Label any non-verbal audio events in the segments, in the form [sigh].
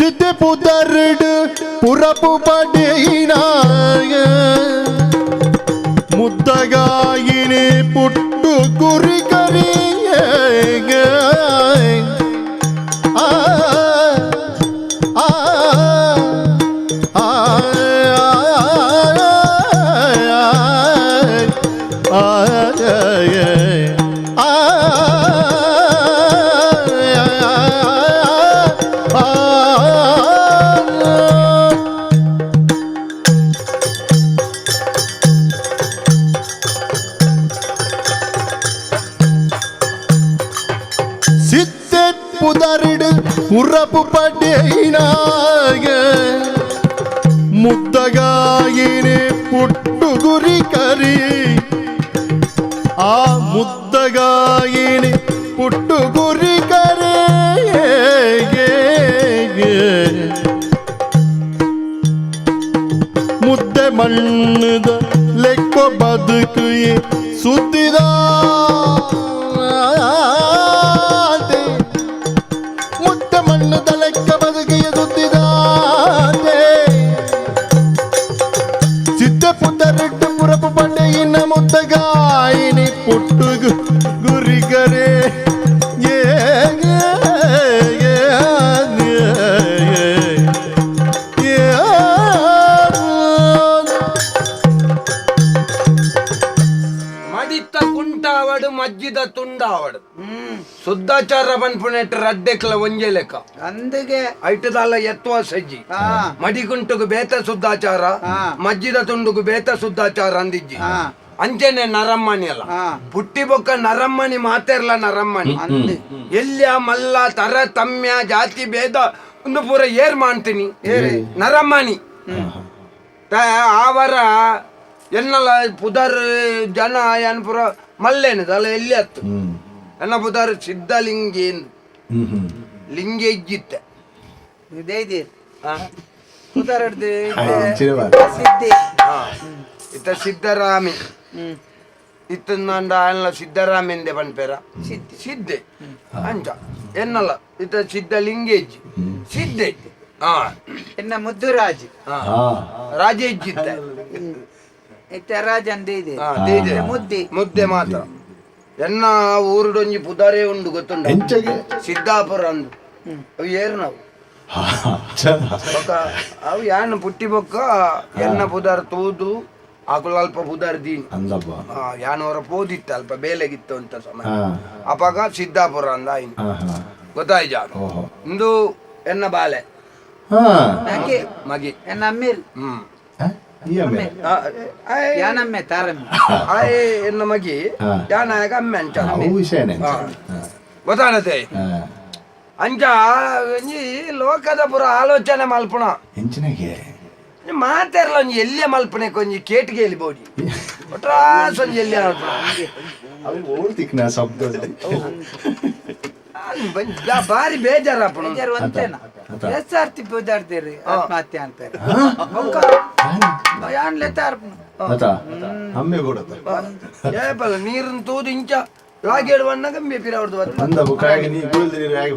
சித்தி புத்தருடு புறப்பு படையினாய ಮುದ್ದಗಾಯಿನಿ ಪುಟ್ಟುಗುರಿ ಕರಿ ಆ ಮುದ್ದಗಾಯಿನಿ ಪುಟ್ಟುಗುರಿ ಕರೆ ಮುದ್ದೆ ಮಣ್ಣದ ಲೆಕ್ಕ ಬದುಕು ಸುತ್ತಿದ ಕುಂಟಾವಡು ಮಜ್ಜಿದ ತುಂಡಾವಡು ಸುದ್ದಾಚಾರ ಬನ್ಪುನೆಟ್ ರಡ್ಡೆಕ್ಲ ಒಂಜೆ ಲೆಕ್ಕ ಅಂದಿಗೆ ಐಟದಲ್ಲ ಎತ್ತುವ ಸಜ್ಜಿ ಹಾ ಮಡಿಗುಂಟುಗು ಬೇತ ಸುದ್ದಾಚಾರ ಹಾ. ಮಜ್ಜಿದ ತುಂಡುಗು ಬೇತ ಸುದ್ದಾಚಾರ ಅಂದಿಜ್ಜಿ ಹಾ ಅಂಚೆನೆ ನರಮ್ಮಣಿ ಅಲ್ಲ ಹಾ ಪುಟ್ಟಿ ಬೊಕ್ಕ ನರಮ್ಮಣಿ ಮಾತೇರ್ಲ ನರಮ್ಮಣಿ ಅಂದಿ ಎಲ್ಯ ಮಲ್ಲ ತರ ತಮ್ಯ ಜಾತಿ ಭೇದ ಒಂದು ಪೂರ ಏರ್ ಮಾಡ್ತೀನಿ ನರಮ್ಮಣಿ ತ- ಆವರ ಎನ್ನಲ ಪುದರ್ ಜನ ಏನ್ ಪುರ ಮಲ್ಲೇನದಲ್ಲ ಎಲ್ಲಿ ಹತ್ತು ಎನ್ನ ಪುದರ್ ಸಿದ್ಧಲಿಂಗೇನ್ ಲಿಂಗಿ ಇಜ್ಜಿತ್ತೆ ಇದೇ ಇದೆ. ಕುದರಡ್ದು ಸಿದ್ಧೆ. ಸಿದ್ಧಿ. ಹಾ. ಇತ್ತ ಸಿದ್ದರಾಮಿ ಹ್ಮ್. ಇತ್ತ ಮುದ್ದು ರಾಜ ರಾಜ ಬನ್ಪೇರ ಅಂದೇ ಇದೆ. ಹಾ, ದೇದೆ. ಮುದ್ದೆ. ಮುದ್ದೆ ಮಾತ್ರ. ಎನ್ನ ಊರುಡೊಂಜಿ ಪುದಾರೆ ಉಂಡು ಗೊತ್ತುಂಡ ಎಂಚಗೆ? ಸಿದ್ದಾಪುರ ಅಂದು. ಅವು ಏರು ನಾವು. ಬೊಕ್ಕ ಅವು ಯಾನ್ ಪುಟ್ಟಿ ಬೊಕ್ಕ ಎನ್ನ ಪುದಾರ್ ತೂದು ಆಕುಲ ಅಲ್ಪ ಪುದಾರ್ ದೀನಿ. ಅಂದಪ್ಪ ಆ, ಯಾನ್ ಪೋದಿತ್ತು ಅಲ್ಪ ಬೇಲೆಗಿತ್ತು ಅಂತ ಸಮಯ. ಹಾ. ಅಪಾಗ ಸಿದ್ದಾಪುರ ಅಂದ ಆಯ್ನು. ಹಾ ಹಾ. ಗೊತ್ತಾಯ್ಜ ಓಹೋ. ಇಂದು ಎನ್ನ ಬಾಲೆ? ಹಾ. ಮಗಿ. ಎನ್ನ ಅಮ್ಮಿರ್ ಹ್ಮ್. ಹ? ಯಾನಮ್ಮೆ ತಾರಮ್ಮೆ. ಆಯ್ ಎನ್ನ ಮಗಿ ಯಾನಾಯಕ ಅಮ್ಮೆ ಅಂಚ. ಗೊತ್ತಾಣತೆ ಅಂಚ ಒಂಜಿ ಲೋಕದ ಪುರ ಆಲೋಚನೆ ಮಲ್ಪುಣ. ಎಂಚಿನಗೆ ಮಾತಾರಲ್ಲ ಒಂಜಿ ಎಲ್ಲೇ ಮಲ್ಪನೆ ಕೊಂಜಿ ಕೇಟಿಗೆ ಎಲ್ಲಿ ಬೋಡಿ ಒಟ್ರಾಸ್ ಒಂಜಿ ಎಲ್ಲೇ ಮಲ್ಪುಣ? ಅವು ಓಡ್ತಿಕ್ನ ಶಬ್ದ ಬಾರಿ ಬೇಜಾರ ಬೇಜಾರು ಅಂತೇನ. ಎಸ್ ಆರ್ತಿ ಬುದಾಡ್ತೀರಿ ಆತ್ಮಹತ್ಯೆ ಅಂತಾರೆ ಅಮ್ಮೆ ಏಪಲ್ಲ ತೂದು ಇಂಚ. ಲಾಗೇಡು ಬಣ್ಣಗ ಮೇಪಿರ ಅವ್ರದ್ದು ಅಂದ. ಬುಕ್ಕಾಗಿ ನೀ ಕೂಲ್ದಿ ನೀರು ಹೇಗೆ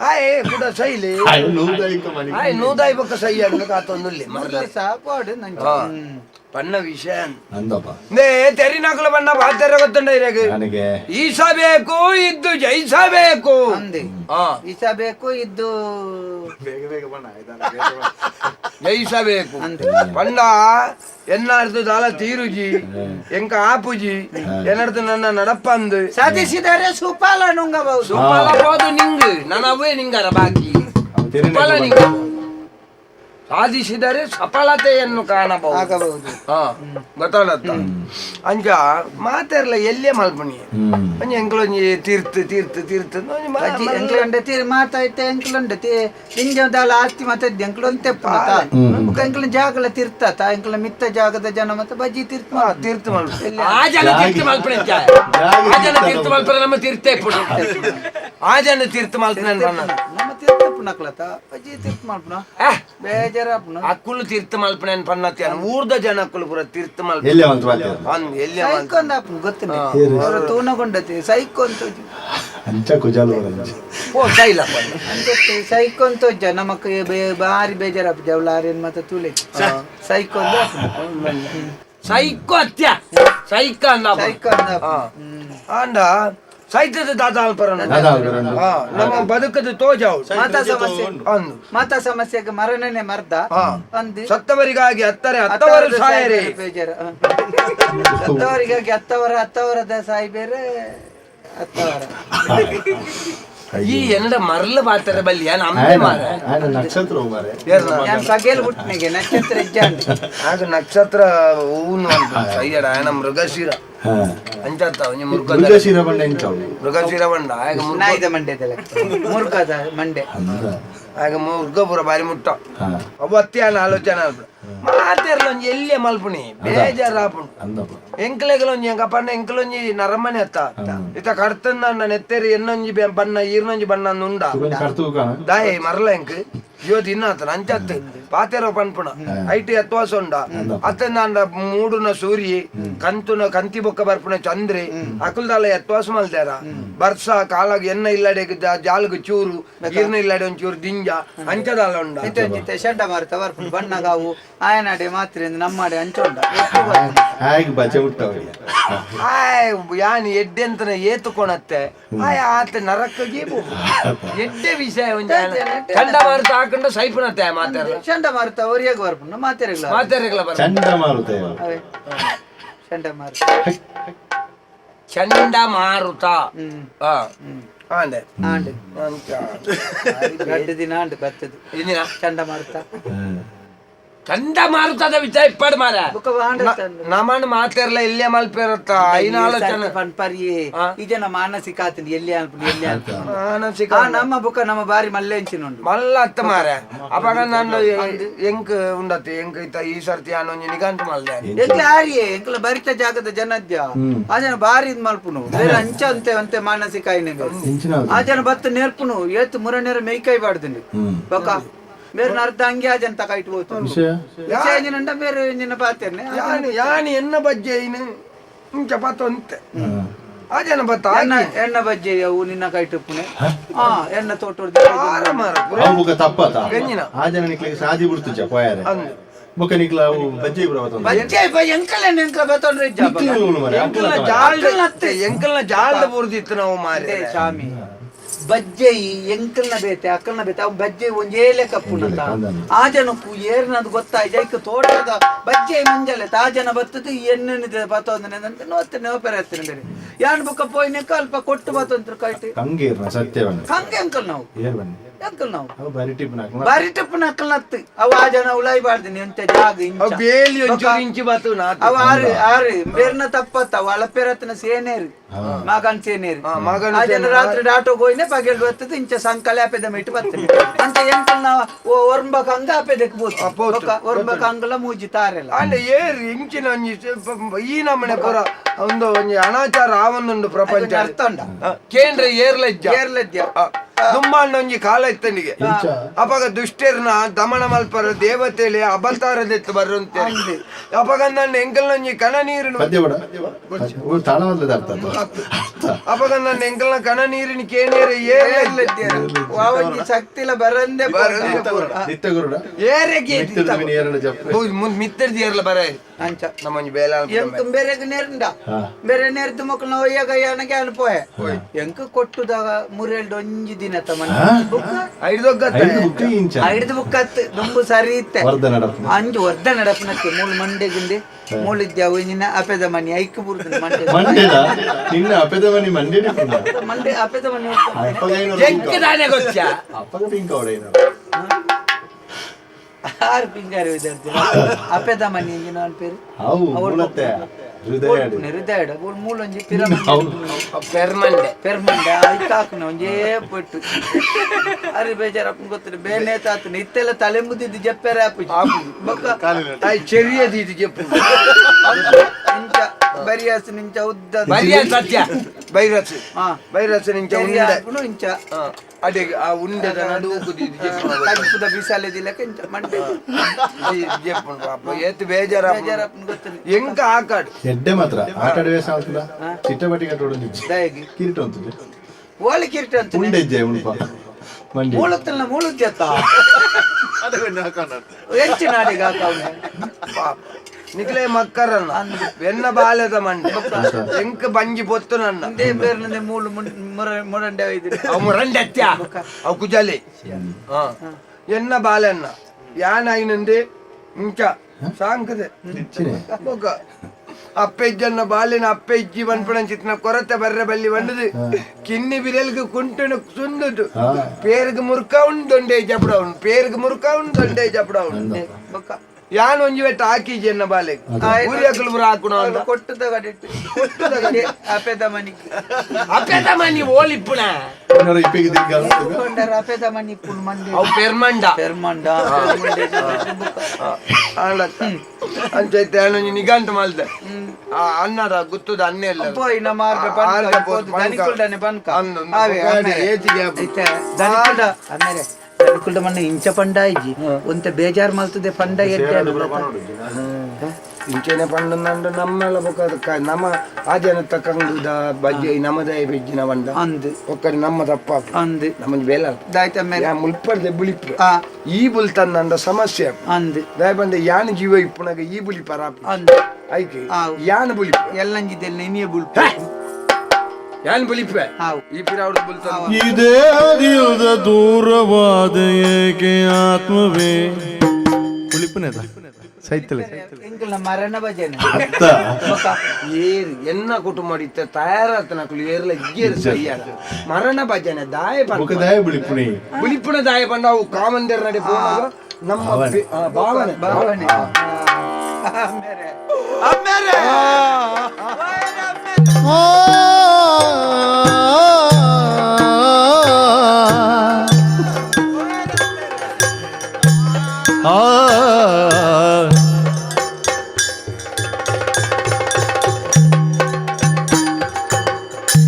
ಆಯ್ ಕೂಡ ಸೈಲಿ ಆಯ್ ನೂದಾಯ್ ಬೊಕ್ಕ ಸೈ ಅನ್ನೋದು ಕೋಡ್ ನಂಚ ಹಾ. ಹ್ಮ್. ಪನ್ನ ವಿಷಯ ನೇ ತೆರಿ ನಕಲು ಬಣ್ಣ ಬಾತ್ತರ ಗೊತ್ತುಂಡ ಇರಗೆ ನನಗೆ. ಈಸಬೇಕು ಇದ್ದು ಜಯಿಸಬೇಕು ಅಂದೆ. ಹಾ. ಇಸ ಬೇಕು ಇದ್ದು ಬೇಗ ಬೇಗ ಬಣ್ಣ. ಜಯಿಸಬೇಕು ಅಂದೆ ಪಂಡ ಎನ್ನಾರ್ದು ದಾಲ ತೀರುಜಿ ಎಂಕ ಆಪುಜಿ ಎನ್ನರ್ದು ನನ್ನ ನಡಪ್ಪಂದು ಸಾಧಿಸಿದರೆ ಸುಪಾಲ ನುಂಗಬಹುದು ಸುಪ್ಪಲ ಹೋದು ನಿಂಗ್ ನನವೇ ನಿಂಗರ ಬಾಕಿ ಸುಪ್ಪಲ ನಿಂಗ ಸಾಧಿಸಿದರೆ ಸಫಲತೆಯನ್ನು ಕಾಣಬಹುದು. ಆಗಬಹುದು. ಹಾ ಗೊತ್ತಾಗತ್ತ. ಅಂಜ ಮಾತೆರ್ಲ ಎಲ್ಲೇ ಮಲ್ಪಣಿ? ಅಂಜ ಒಂಜಿ ಎಂಕ್ಲೊಂಜಿ ತೀರ್ಥ ತೀರ್ಥ ತೀರ್ಥ ಒಂಜಿ ಮ- ಅಜ್ಜಿ ಮಲ್ಲ- ಎಂಕ್ಲಂಡೆ ತೀರ್ ಮಾತಾಯ್ತೆ ಎಂಕ್ಲಂಡೆ ತೀ ಇಂಜದಾಲ ಆಸ್ತಿ ಮತ್ತೆ ಎಂಕ್ಲೊಂದು ತೆಪ್ಪನತ ಎಂಕ್ಲ ಜಾಗಲ ತಿರ್ತಾತ ಎಂಕ್ಲ ಮಿತ್ತ ಜಾಗದ ಜನ ಮತ್ತೆ ಬಜ್ಜಿ ತಿರ್ತ ಹಾ, ತೀರ್ಥ ಮಲ್ಪ ಆ ಜನ ತೀರ್ಥ ಮಲ್ಪನೆ ಇದ್ದ. ಆ ಜನ ತೀರ್ಥ ಮಲ್ಪನೆ ನಮ್ಮ ತೀರ್ಥ ಇಪ್ಪಡು ಆ ಜನ ತೀರ್ಥ ಮಲ್ಪನೆ ಬಣ್ಣ ನಮ್ಮ ಅಜ್ಜಿ ತೀರ್ಥ ಮಾಡ್ಪುನ ಬೇಜಾರ ಆಪುನ ಅಕ್ಕುಲು ತೀರ್ಥ ಮಲ್ಪನೆ ಪನ್ನತಿ ಊರ್ದ ಜನ ಅಕ್ಕುಲು ಪೂರ ತೀರ್ಥ ಮಲ್ಪ ಎಲ್ಲೇ ಅಂತ ಅಂದ್ ಎಲ್ಲಿ ಸೈಕೊಂದ ಅಂದ ಗೊತ್ತಿನ ಅವರ ತೂನಗೊಂಡತಿ. ಸೈಕೋ ಅಂತ ಅಂಚ ಕುಜಾಲು ಓ ಸೈಲ ಅಂದತ್ತೆ ಸೈಕೋ ಅಂತ ಹೋಜ್ಜ ನಮಕ್ ಬೇ- ಬಾರಿ ಬೇಜಾರಪ್ಪ ಜವಲಾರೇನ್ ಮತ್ತೆ ತೂಲೆ. ಸೈಕೋ ಅಂದ. ಸೈಕೋ ಅತ್ಯ. ಸೈಕ ಅಂದ ಸೈಕೋ ಅಂದ. ಅಂಡ ಸೈತದ ದಾದಾಲ್ಪರ ನಮ್ಮ ಬದುಕದ ತೋಜಾವು. ಮಾತಾ ಸಮಸ್ಯೆ. ಅಂದು. ಮಾತಾ ಸಮಸ್ಯೆಗೆ ಮರಣನೆ ಮರ್ದ. ಸತ್ತವರಿಗಾಗಿ ಹತ್ತರೆ ಹತ್ತವರು ಸಾಯರೆ. ಸತ್ತವರಿಗಾಗಿ ಹತ್ತವರ ಹತ್ತವರದ ಸಾಯಿ ಬೇರೆ ಹತ್ತವರ. [laughs] ಈ ಎನ್ನಡ ಮರಳ ಬಾತಾರೆ ಬಲ್ಲಿಯ ನಕ್ಷತ್ರ ಸಗೇಲ್ ಹುಟ್ಟಿನಿಗೆ ನಕ್ಷತ್ರ ಇಜ್ಜಾಂಡ್ ನಕ್ಷತ್ರ ಅಯ್ಯಡ ಆನ ಮೃಗಶಿರ. ಮೃಗ ಮೃಗಶಿರ ಮೃಗಶಿರ ಮಂಡೆ ತಲೆ ಮಂಡೆ. ಆಗ ಮುರ್ಗ ಪುರ ಬಾರಿ ಮುಟ್ಟ. ಅವತ್ತಿ ಆಲೋಚನೆ ಮಾತೆರ್ಲ ಒಂಜಿ ಎಲ್ಲಿಯ ಮಲ್ಪುನಿ ಬೇಜಾರಾಪುಂಡು ಅಂದಪ್ಪ ಎಂಕ್ಲೆಗಳೊಂಜಿ ಎಂಕ ಪಂಡ ಎಂಕ್ಲೊಂಜಿ ನರಮನೆ ಅತ್ತ. ಇತ ಕಡ್ತಂದ ನೆತ್ತೇರಿ ಎನ್ನೊಂಜಿ ಬಣ್ಣ ಈರ್ನೊಂಜಿ ಬಣ್ಣ ಉಂಡ. ದಾಯೆ ಮರಲ ಎಂಕ್ ಇವತ್ತು ಆತನ ಅಂಚತ್ ಪಾತೆರೋ ಪನ್ಪುಣ ಐಟಿ ಎತ್ವಾಸ ಉಂಡ. ಅತ್ತಂದ ಮೂಡುನ ಸೂರಿ ಕಂತುನ ಕಂತಿ ಬೊಕ್ಕ ಬರ್ಪುನ ಚಂದ್ರಿ. ಅಕುಲ್ದಾಲ ಎತ್ವಾಸ ಮಲ್ದಾರ. ಬರ್ಸ ಕಾಲಾಗ ಎನ್ನ ಇಲ್ಲಡೆ ಜಾಲಗ ಚೂರು ಈರ್ನ ಇಲ್ಲಡೆ ಒಂಚೂರು ದಿಂಜ ಅಂಚದಾಲ ಉಂಡ. ಶಡ್ಡ ಮಾರುತ ಬರ್ಪುಂಡು ಬಣ್ಣಗಾವು ಆಯನಾಡೆ ಮಾತ್ರೆಂದು ನಮ್ಮಾಡೆ ಅಂಚೊಂಡ ಹಾಗೆ ಬಜೆ ಹುಟ್ಟವ್ರಿ ಆಯ್ ಯಾನ್ ಎಡ್ಡೆ ಅಂತನ ಏತು ಕೊಣತ್ತೆ ಆಯ್ ಆತ ನರಕ ಗೀಬು ಎಡ್ಡೆ ವಿಷಯ ಒಂಜಿ ಚಂಡಮಾರುತ ಹಾಕೊಂಡು ಸೈಪುನತ್ತೆ ಮಾತಾಡ ಶಂಡ ಮಾರುತ ಅವ್ರಿಗೆ ಬರ್ಪುಂಡು ಮಾತೆರೆಗ್ಲ ಮಾತಾಡ್ರಿಗಳ ಬರ ಚಂಡಮಾರುತ ಅವೇ ಶಂಡ ಮಾರುತ ಚಂಡಮಾರುತ ಹ್ಮ್ ಆ ಆಂಡೆ ಆಂಡ್ ಅಂಚ. ಎರಡು ದಿನ ಆಂಡ್ ಬರ್ತದು ಇದಿನ ಚಂಡ ಮಾರುತ ಮಾರುತ್ತದ ವಿಚಾರ ಇಪ್ಪಡ್ ಮಾರ ನಮನ್ ಮಾತಾಡ್ಲ ಇಲ್ಲೇ ಮಲ್ಪಿರತ್ತ ಐನ ಆಲೋಚನೆ ಪನ್ ಪರ್ಯೆ ಈ ಜನ ಮಾನಸಿಕ ಆತಂದು ಎಲ್ಲಿ ಅನ್ಪುಂಡು ಎಲ್ಲಿ ಮಾನಸಿಕ ನಮ್ಮ ಬುಕ್ಕ ನಮ್ಮ ಬಾರಿ ಮಲ್ಲೆಂಚಿನುಂಡು ಮಲ್ಲ ಅತ್ತ ಮಾರ ಅಪಾಗ ನಾನು ಎಂಕ್ ಉಂಡತ್ತೆ ಎಂಕ್ ಇತ್ತ ಈ ಸರ್ತಿ ಅನ್ನೊಂಜಿ ನಿಗಂತ ಮಲ್ದೆ. ಎಂಕ್ಲ ಆರಿಯೇ ಎಂಕ್ಲ ಬರಿತ ಜಾಗದ ಜನದ್ಯ. ಆ ಜನ ಬಾರಿ ಇದ್ ಮಲ್ಪುನು. ಬೇರೆ ಅಂಚ ಅಂತೆ ಅಂತೆ ಮಾನಸಿಕ ಆ ಜನ ಬತ್ತ ನೆರ್ಪುನು ಏತ್ ಮುರ ನೇರ ಮೇಯ್ಕೈ ಬಾಡ್ದಿನಿ. ಬಕ್ಕ ಬೊಕ ಬೇರೆ ಅರ್ಧ ಹಂಗೆ ಆಜನ್ ಜನ ತಕ ಇಟ್ಬೋದು ವಿಷಯ? ಬೇರೆ ಎಂಜಿನ ಪಾತೇನೆ ಯಾನಿ ಯಾನಿ ಎನ್ನ ಬಜ್ಜೆ ಇನ್ನು ಇಂಚ ಪಾತೊಂತೆ ಆಜನ ಜನ ಬತ್ತ ಎಣ್ಣ ಎಣ್ಣ ಬಜ್ಜೆ ಅವು ನಿನ್ನ ಕೈ ಟುಪ್ಪುನೆ ಹಾ? ಎಣ್ಣ ತೋಟ ಆರ ಮಾರ ಅವು ಬುಕ್ಕ ತಪ್ಪತ? ಗಂಜಿನ. ಆ ಜನ ನಿಕ್ಲಿಗೆ ಸಾದಿ ಬಿಡ್ತು ಪೋಯಾರೆ. ಬುಕ್ಕ ನಿಕ್ಲ ಅವು ಬಜ್ಜಿ ಬಿಡ ಬಜ್ಜೆ ಎಂಕಲ್ ಎಂಕಲ್ ಬತ್ತೊಂಡ್ರೆ ಇಜ್ಜ ಬೊಕ. ಎಂಕಲ್ನ ಜಾಲ್ದ ಎಂಕಲ್ನ ಜಾಲ್ದ ಬುರ್ದಿತ್ತು ನಾವು ಮಾರಿ ಅದೇ ಸ್ವಾಮಿ ಬಜ್ಜೆ ಈ ಎಂಕಲ್ನ ಬೇತೆ ಅಕ್ಕಲ್ನ ಬೇತೆ ಅವ್ ಬಜ್ಜೆ ಒಂಜೇಲೆ ಕಪ್ಪುನತ ಆ ಜನಕ್ಕೂ ಏರ್ನದು ಗೊತ್ತಾಯ್ತು ಐಕ ತೋಟದ ಬಜ್ಜೆ ಮಂಜಲೆ ಆ ಜನ ಬತ್ತದು ಎಣ್ಣೆ ಬತ್ತೊಂದನೆ ಅಂತ ನೋತ್ತೆ ಬೇರೆ ಯಾನ್ ಬುಕ್ಕ ಪೋಯ್ನಕ್ಕ ಅಲ್ಪ ಕೊಟ್ಟು ಬತ್ತಂತ್ರ ಕಂಗೀರ್ನ ಸತ್ಯವನ್ನ ಹಂಗೆ ಅಂಕಲ್ ನಾವು. ಅಂಕಲ್ ನಾವು ಬರಿ ಟಿಪ್ ನಾಲ್ಕು ಬಾರಿ ಟಪ್ಪನ ಅಕ್ಕಲ್ ನತ್ತು ಅವ ಆ ಜನ ಉಳಾಯಿ ಅಂತ ಎಂತ ಜಾಗ ಇಂಚ. ಬೇಲಿ ಒಂಚೂರು ಇಂಚಿ ನಾತು ಅವ ಆರು ಆರು ಬೇರ್ನ ತಪ್ಪತ್ತ. ಅವ ಅಳಪೆರತ್ನ ಸೇನೇರಿ ಮಗನ್ ಸೇನೇರಿ ಆ, ಮಗನ್ ಆ ಜನ ರಾತ್ರಿ ಡಾಟೋ ಹೋಯ್ನೆ ಪಗೆಲ್ ಬರ್ತದೆ ಇಂಚ ಸಂಕಲೆ ಆಪೆದ ಮಿಟ್ಟು ಬರ್ತದೆ ಅಂತ ಎಂಕಲ್ ನಾವು ಒರ್ಂಬಕ್ ಹಂಗ ಆಪೆದಕ್ಕೆ ಬೋದು ಒರ್ಂಬಕ್ ಹಂಗಲ ಮೂಜಿ ತಾರೆಲ್ಲ. ಅಲ್ಲ ಏರ್ ಇಂಚಿನ ಈ ನಮ್ಮನೆ ಪುರ ಒಂದು ಒಂಜಿ ಅನಾಚಾರ ಆವೊಂದುಂಡು ಪ್ರಪಂಚ. ಅರ್ಥ ಉಂಡ ಕೇಂದ್ರ ಏರ್ಲಜ್ಜ. ಕೇರ್ಲದ್ಯ ದುಮ್ಮಣ್ಣ ಒಂಜಿ ಕಾಲ ಇತ್ತನಿಗೆ ಅಪಗ ದುಷ್ಟರ್ನ ದಮನ ಮಲ್ಪರ ದೇವತೆಲೆ ಅವತಾರದೆತ್ತು ಬರುಂತೆ ಅಪಗ ನನ್ನ ಎಂಕಲ್ನೊಂಜಿ ಕಣ ನೀರಿನ ಅಪಗ ನನ್ನ ಎಂಕಲ್ನ ಕಣ ನೀರಿನ ಕೇನೇರ ಏರಿಲ್ಲ ಶಕ್ತಿಲ ಬರಂದೆ ಏರೆಗೆ ಮಿತ್ತರ್ದಿ ಏರ್ಲ ಬರ. ಅಂಚ. ನಮ್ಮೊಂಜಿ ಬೇಲ ಬೇರೆ. ನೇರ್ಂಡ ಹಾ. ಬೇರೆ ನೇರ್ದು ಮಕ್ಕಳು ಒಯ್ಯಾಗ ಅಯ್ಯನಗೆ ಅನ್ಪೋಯೆ ಎಂಕ ಕೊಟ್ಟುದಾಗ ಮುರೇಳ್ದು ಒಂಜಿ ದಿನ ಐದೊಗ್ಗತ್ತೆ ಐದು ಬುಕ್ಕತ್ ದುಂಬು ಸರಿ ಇತ್ತೆ. ಅಂಜು ವರ್ಧ ನಡಪನಕ್ಕೆ ಮೂಲ ಮಂಡೆಗಿಂದೆ. ಮೂಲಿದ್ಯಾವ ನಿನ್ನ ಅಪೆದ ಮನಿ ಐಕ್ ಬುರ್ದು ಮಂಡೆ ನಿನ್ನ ಅಪೆದ ಮನಿ ಮಂಡ್ಯ ಮಂಡೆ ಅಪೆದ ಮನಿ ಅಪ್ಪಗೈನೂರು ಎಂಕದಾನೆ ಗೊತ್ತ ಅಪ್ಪಗ ಪಿಂಕ ಯಾರು ಪಿಂಗಾರಿ ವಿದ್ಯಾರ್ಥಿ ಅಪೆದ ಮನಿ ಎಂಜಿನ ಅವನ ಪೇರು? ಅವು ಹೃದಯ ಹೃದಯ ಮೂಲೊಂಜಿ ಪಿರಮಿಡ್ ಪೆರ್ಮಂಡೆ ಪೆರ್ಮಂಡ ಇಕ್ಕಾಕುನ ಒಂಜೇ ಪೊಟ್ಟು ಅರಿ ಬೇಜಾರಪ್ಪನ ಗೊತ್ತಿಲ್ಲ ಬೇನೆ ತಾತನ ಇತ್ತೆಲ್ಲ ತಲೆ ಮುದ್ದಿದ್ದು ಜಪ್ಪೆರೆ ಆಪುಜಿ ಬೊಕ್ಕ ಅಯ್ ಚೆರಿಯದು ಇದು ಜಪ್ಪು ಇಂಚ ಬರಿಯಾಸ ನಿಂಚ ಉದ್ದ ಬರಿಯ ಸತ್ಯ ಬೈರಸ್ ಹಾ ಬೈರಸ್ ನಿಂಚ ಚೆರಿ ಉಂಡೆ ಆಪುನು ಇಂಚ ಹಾ, ಅಡೆ ಆ ಉಂಡೆದ ನಡುವು ಇದು ಜಪ್ಪು ಕಜ್ಪುದ ಬಿಸಾಲೆ ದಿಲಕ ಇಂಚ ಮಂಡೆ ಜಪ್ಪು ಪಾಪ. ಏತ್ ಬೇಜಾರ ಎಂಕ ಆಕಾಡ್. ಎಡ್ಡೆ ಮಾತ್ರ ಆಟ ಆಡುವ ಆಗುತ್ತಲ್ಲ ಚಿಟ್ಟಪಟ್ಟಿ ಕಟ್ಟೋಡು ದಯಗಿ ಕಿರೀಟ ಅಂತದೆ ಓಲಿ ಕಿರೀಟ ಅಂತ ಉಂಡೆ ಇಜ್ಜೆ ಉಣ್ಪ ಮಂಡಿ ಮೂಲತ್ತಲ್ಲ ಮೂಲ ಜತ್ತ ಹೆಚ್ಚಿನ ಅಡಿಗೆ ಪಾಪ. ನಿಕ್ಲೆ ಮಕ್ಕರನ್ನ ಎನ್ನ ಬಾಲ್ಯದ ಮಂಡೆ ಎಂಕ ಬಂಜಿ ಪೊತ್ತು ನನ್ನ ಒಂದೇ ಬೇರ್ನಂದೆ ಮೂಲು ಮುನ್- ಮುರ- ಮುರಂಡೆ ಒಯ್ದಿರಿ ಅವು ರಂಡೆತ್ಯ ಅವು ಕುಜಲಿ ಹಾ ಎನ್ನ ಬಾಲೆನ್ನ ಯಾನ ಐನಂದೆ ಇಂಚ ಸಾಂಕದೆ ಬೊಕ ಅಪ್ಪೆಜ್ಜನ್ನ ಬಾಲಿನ ಅಪ್ಪೆಜ್ಜಿ ಬನ್ಪುಣ ಚಿತ್ನ ಕೊರತೆ ಬರ್ರೆ ಬಲ್ಲಿ ಬಂದದು ಕಿನ್ನಿ ಬಿರಲ್ಗೆ ಕುಂಟುಣ ಸುಂದುದು ಹಾ పేరుకు మురుక ఉండే చెప్పడం పేరుకు మురుక ఉండే చెప్పడం ಬೊಕ್ಕ యాన్ ಒಂಜಿ ಬೆಟ್ಟ ಹಾಕಿ ಬಾಲೆಗ್ ಬಾಲೆ ಊರಿಯಕಲು ಹಾಕುಣ ಅಂತ. ಕೊಟ್ಟದ ಕಡಿಟ್ಟು ಅಪೆದ ಅಪೇದ ಅಪ್ಪೆದ ಮನಿ ಓಲಿಪ್ಪುಣ. ಕೊಂಡರ ಅಪೆದ ಮನಿ ಇಪ್ಪುಣ ಮಂಡಿ ಅವು ಪೆರ್ಮಂಡ. ಪೆರ್ಮಂಡ. ಅಂಚೈತೆ ಅವನೊಂಜಿ ನಿಗಂಟ ಮಲ್ದೆ ಆ ಅನ್ನದ ಗುತ್ತದ ಅನ್ನ ಎಲ್ಲ. ಪೋಯಿನ ಮಾರ್ಗ ಆರ್ಗ ಬನ್ಕ ಬನ್ಕ. ದನಿಕುಲ್ಡನೆ ಬನ್ಕ ಅನ್ನ ಆವೆ ಆಮೇಲೆ ಏಚಿಗೆ ದನಿಕುಲ್ಡ ಆಮೇಲೆ ದನಿಕುಲ್ಡ ಮಣ್ಣ ಇಂಚ ಪಂಡ ಐಜಿ ಒಂತ ಬೇಜಾರ್ ಮಲ್ತದೆ ಪಂಡ ಎಡ್ಡೆ ಇಂಚೆನೆ ಪಂಡ ನಂಡು ನಮ್ಮೆಲ್ಲ ಬೊಕ ಅದಕ್ಕ ನಮ್ಮ ಆಜನ ತಕ್ಕಂಗುದ ಬಜ್ಜಿ ನಮ್ಮದೇ ಬೆಜ್ಜಿನ ಬಂಡ ಅಂದು. ಒಕ್ಕಡಿ ನಮ್ಮ ತಪ್ಪ ಅಂದು. ನಮಗೆ ಬೇಲ ದಾಯ್ತ ಮೇಲೆ ಯಾ ಮುಲ್ಪರ್ದೆ ಬುಳಿಪ್. ಆ ಈ ಬುಲ್ ತಂದ ಸಮಸ್ಯೆ ಅಂದು. ದಯ ಬಂದೆ ಯಾನ್ ಜೀವ ಇಪ್ಪುನಗ ಈ ಬುಲಿ ಪರಾಪ್. ಅಂದು. ಐಕೆ ಆ. ಯಾನ್ ಬುಲಿ ಎಲ್ಲಂಜಿದ್ದೆಲ್ಲ ನಿನಿಯ ಬುಳ್ಪ. ಯಾನ್ ಬುಲಿಪೆ ಹಾವು ಈ ಪಿರ ಅವ್ರದ್ದು ಬುಲ್ ತಂದ ಇದೇ ಅದಿಯದ ದೂರವಾದ ಏಕೆ ಆತ್ಮವೇ ಕುಳಿಪುನೇದ ಸೈತಲೆ ಎಂಕಲ್ನ ಮರಣ ಭಜನೆ ಅತ್ತ ಏರ್ ಎನ್ನ ಕುಟುಂಬ ಇತ್ತ ತಯಾರಾತನ ಕುಲಿ ಏರ್ಲ ಇಜ್ಜೇರ್ ಸಯ್ಯಾರ ಮರಣ ಭಜನೆ ದಾಯ ಮುಖ ಪಂಡ ದಯ ಬಿಳಿಪುಣಿ ಬುಲಿಪುಣ ದಾಯ ಪಂಡ ಅವು ಕಾಮಂದಿರ ನಡೆ ಪೋನಾಗ ನಮ್ಮ ಪಿ- ಆ, ಭಾವನೆ ಭಾವನೆ ಆಮೇಲೆ ಆಮೇಲೆ